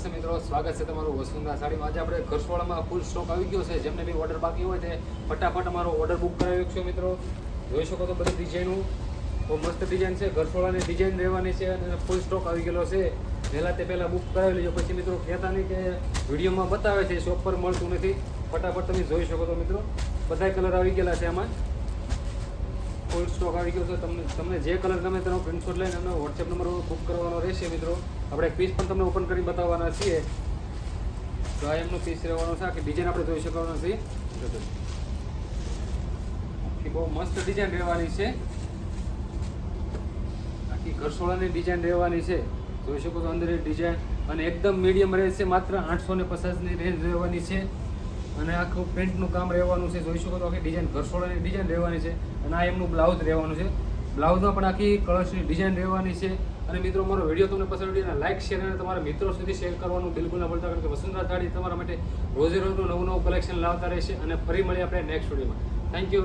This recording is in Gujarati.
નમસ્તે મિત્રો, સ્વાગત છે તમારું વસુંધરા સાડીમાં. આજે આપણે ઘરસોળામાં ફૂલ સ્ટોક આવી ગયો છે. જેમને બી ઓર્ડર બાકી હોય તે ફટાફટ અમારો ઓર્ડર બુક કરાવી શકશો મિત્રો. જોઈ શકો તો બધી ડિઝાઇનો બહુ મસ્ત ડિઝાઇન છે. ઘરસોળાની ડિઝાઇન રહેવાની છે અને ફૂલ સ્ટોક આવી ગયેલો છે. પહેલાં તે પહેલાં બુક કરાવી લેજો. પછી મિત્રો કહેતા નહીં કે વિડીયોમાં બતાવે છે. શોપ પર મળતું નથી. ફટાફટ તમે જોઈ શકો તો મિત્રો. બધા કલર આવી ગયેલા છે આમાં. સ્ટોક આવી ગયો છે. તમને તમને જે કલર ગમે તેનો પ્રિન્ટશોટ લઈને અમને વોટ્સએપ નંબર બુક કરવાનો રહેશે મિત્રો. આપણે એક પીસ પણ તમને ઓપન કરી બતાવવાના છીએ. તો આ એમનો પીસ રહેવાનો છે. આખી ડિઝાઇન આપણે જોઈ શકવાનો છીએ. આખી બહુ મસ્ત ડિઝાઇન રહેવાની છે. આખી ઘરસોળાની ડિઝાઇન રહેવાની છે. જોઈ શકો તો અંદર ડિઝાઇન અને એકદમ મીડિયમ રહેશે માત્ર આઠસો ને પચાસની રેન્જ રહેવાની છે. અને આખું પેન્ટનું કામ રહેવાનું છે. જોઈ શકો તો આખી ડિઝાઇન ઘરસોડાની ડિઝાઇન રહેવાની છે અને આ એમનું બ્લાઉઝ રહેવાનું છે. બ્લાઉઝમાં પણ આખી કલર્સની ડિઝાઇન રહેવાની છે. અને મિત્રો, મારો વીડિયો તમને પસંદ હોય લાઇક શેર અને તમારા મિત્રો સુધી શેર કરવાનું બિલકુલ ના ભૂલતા, કારણ કે વસુંધરા સાડી તમારા માટે રોજે રોજનું નવું નવું કલેક્શન લાવતા રહેશે. અને ફરી મળીએ આપણે નેક્સ્ટ વિડીયોમાં થેન્ક યુ